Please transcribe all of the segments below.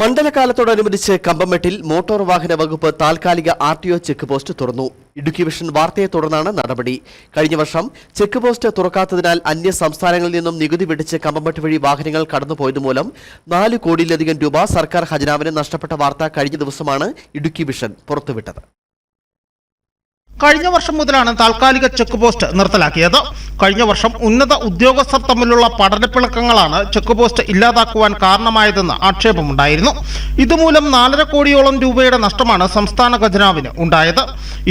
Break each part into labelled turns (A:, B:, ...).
A: മണ്ഡലകാലത്തോടനുബന്ധിച്ച് കമ്പമെട്ടിൽ motor വാഹന വകുപ്പ് താൽക്കാലിക R T O check post തുറന്നു. ഇടുക്കി വിഷൻ വാർത്തയെ തുടർന്നാണ് നടപടി. കഴിഞ്ഞ വർഷം ചെക്ക് പോസ്റ്റ് തുറക്കാത്തതിനാൽ അന്യ സംസ്ഥാനങ്ങളിൽ നിന്നും നികുതി പിടിച്ച് കമ്പമെട്ട് വഴി വാഹനങ്ങൾ കടന്നുപോയതുമൂലം നാല് കോടിയിലധികം രൂപ സർക്കാർ ഖജനാവിന് നഷ്ടപ്പെട്ട വാർത്ത കഴിഞ്ഞ ദിവസമാണ് ഇടുക്കി വിഷൻ പുറത്തുവിട്ടത്.
B: കഴിഞ്ഞ വർഷം മുതലാണ് താൽക്കാലിക ചെക്ക് പോസ്റ്റ് നിർത്തലാക്കിയത്. കഴിഞ്ഞ വർഷം ഉന്നത ഉദ്യോഗസ്ഥർ തമ്മിലുള്ള പഠനപ്പിളക്കങ്ങളാണ് ചെക്ക് പോസ്റ്റ് ഇല്ലാതാക്കുവാൻ കാരണമായതെന്ന് ആക്ഷേപമുണ്ടായിരുന്നു. ഇതുമൂലം നാലര കോടിയോളം രൂപയുടെ നഷ്ടമാണ് സംസ്ഥാന ഖജനാവിന് ഉണ്ടായത്.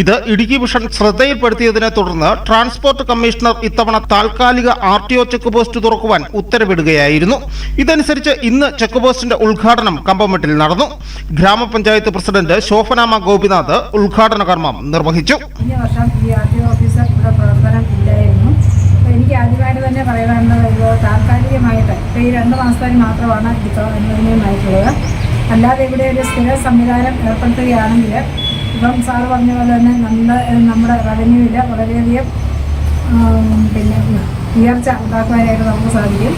B: ഇത് ഇടുക്കി വിഷൻ ശ്രദ്ധയിൽപ്പെടുത്തിയതിനെ തുടർന്ന് ട്രാൻസ്പോർട്ട് കമ്മീഷണർ ഇത്തവണ താൽക്കാലിക R T O check post തുറക്കുവാൻ ഉത്തരവിടുകയായിരുന്നു. ഇതനുസരിച്ച് ഇന്ന് ചെക്ക് പോസ്റ്റിന്റെ ഉദ്ഘാടനം കമ്പമെട്ടിൽ നടന്നു. ഗ്രാമപഞ്ചായത്ത് പ്രസിഡന്റ് ശോഭനാമ ഗോപിനാഥ് ഉദ്ഘാടന കർമ്മം നിർവഹിച്ചു.
C: കഴിഞ്ഞ വർഷം ഈ ആർ ടി ഓഫീസർ ഇവിടെ പ്രവർത്തനം ഇല്ലായിരുന്നു. അപ്പോൾ എനിക്ക് ആദ്യമായിട്ട് തന്നെ പറയാനുള്ളത് താൽക്കാലികമായിട്ട് ഇപ്പോൾ ഈ രണ്ട് മാസത്തേക്ക് മാത്രമാണ് ഇപ്പോൾ അനുവദനീയമായിട്ടുള്ളത്. അല്ലാതെ ഇവിടെ ഒരു സ്ഥിര സംവിധാനം ഏർപ്പെടുത്തുകയാണെങ്കിൽ ഇപ്പം സാറ് പറഞ്ഞ പോലെ തന്നെ നമ്മുടെ നമ്മുടെ റവന്യൂവിൽ വളരെയധികം പിന്നെ ഉയർച്ച ഉണ്ടാക്കുവാനായിട്ട് നമുക്ക് സാധിക്കും.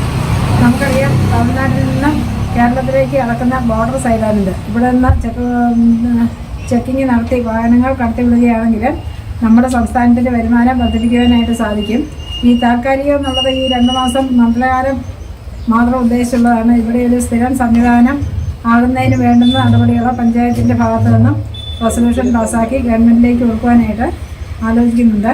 C: നമുക്കറിയാം തമിഴ്നാട്ടിൽ നിന്ന് കേരളത്തിലേക്ക് ഇറക്കുന്ന ബോർഡർ സൈഡാണിത് ഇവിടെ നിന്ന് ചെക്ക് ചെക്കിങ് നടത്തി വാഹനങ്ങൾ കടത്തിവിടുകയാണെങ്കിൽ നമ്മുടെ സംസ്ഥാനത്തിന്റെ വരുമാനം വർദ്ധിപ്പിക്കുവാനായിട്ട് സാധിക്കും. ഈ താൽക്കാലികം എന്നുള്ളത് ഈ രണ്ട് മാസം മണ്ഡലകാലം മാത്രം ഉദ്ദേശിച്ചുള്ളതാണ്. ഇവിടെ ഒരു സ്ഥിരം സംവിധാനം ആകുന്നതിന് വേണ്ടുന്ന നടപടികൾ പഞ്ചായത്തിന്റെ ഭാഗത്തു നിന്നും റെസൊല്യൂഷൻ പാസ്സാക്കി ഗവൺമെന്റിലേക്ക് കൊടുക്കുവാനായിട്ട് ആലോചിക്കുന്നുണ്ട്.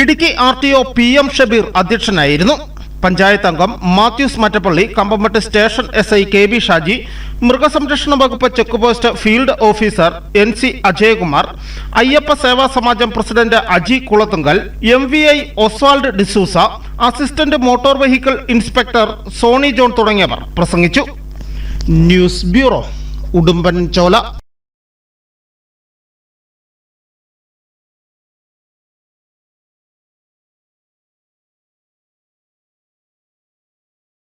B: Idukki R T O P M Shabeer അധ്യക്ഷനായിരുന്നു. പഞ്ചായത്ത് അംഗം Mathews Mattappally Kambamettu station S I K B Shaji മൃഗസംരക്ഷണ വകുപ്പ് check post field officer N C Ajayakumar Ayyappa Seva Samajam president Aji Kulathunkal M V I Oswald D'Souza assistant motor vehicle inspector Sony John തുടങ്ങിയവർ പ്രസംഗിച്ചു. News bureau ഉടുമ്പൻ ചോല